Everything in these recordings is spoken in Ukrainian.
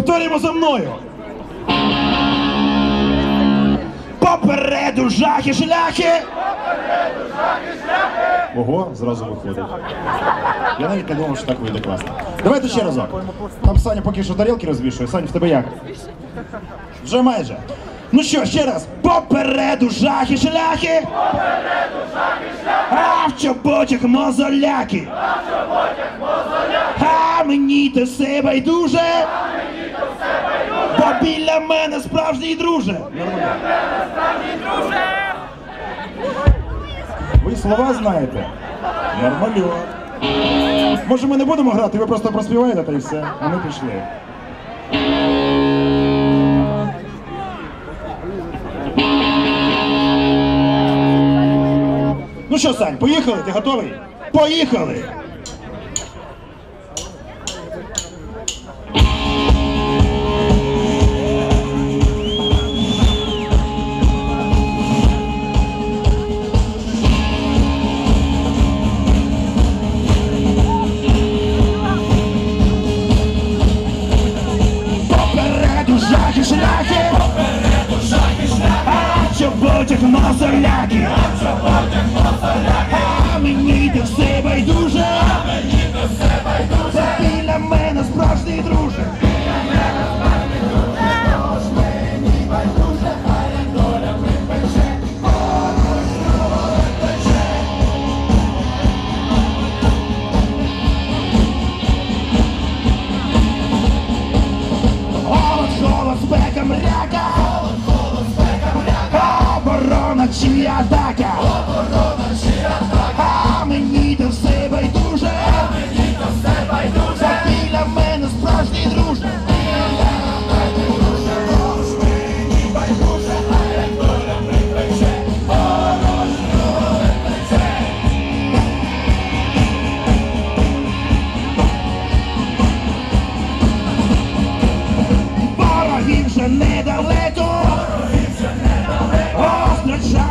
Повторюємо за мною. Попереду жахи шляхи. Попереду жахи шляхи. Ого, зразу виходить. Я навіть не думав, що так вийде класно. Давайте ще разок. Там Саня поки що тарілки розвішує. Саня, в тебе як? Вже майже. Ну що, ще раз. Попереду жахи шляхи. Попереду жахи шляхи. А в чоботях мозоляки. А мені до себе байдуже. Бо біля мене справжній друже. Ви слова знаєте? Нормально. Може ми не будемо грати, ви просто проспіваєте та і все. А ми пішли. Ну що, Сань, поїхали? Ти готовий? Поїхали! Чоботях мозоляки А Оборона чи атака А мені до все байдуже. Це біля мене справжній друже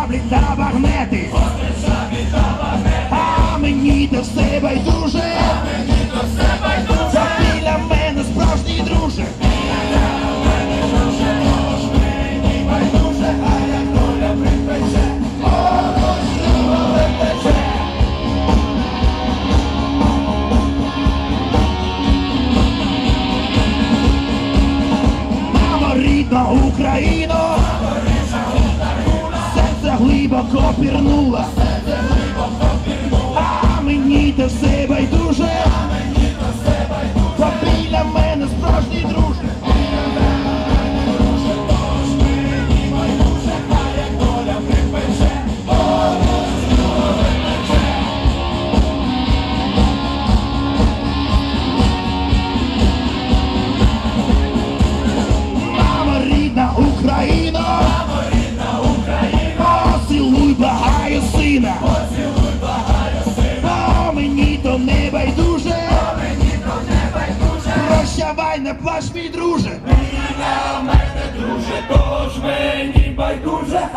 шаблі та багнети А мені до все байдуже Це біля мене справжній друже. Україно, глибоко пірнула, а мені до все байдуже, прощавай, не плач, мій друже. Біля мене, друже, тож мені байдуже,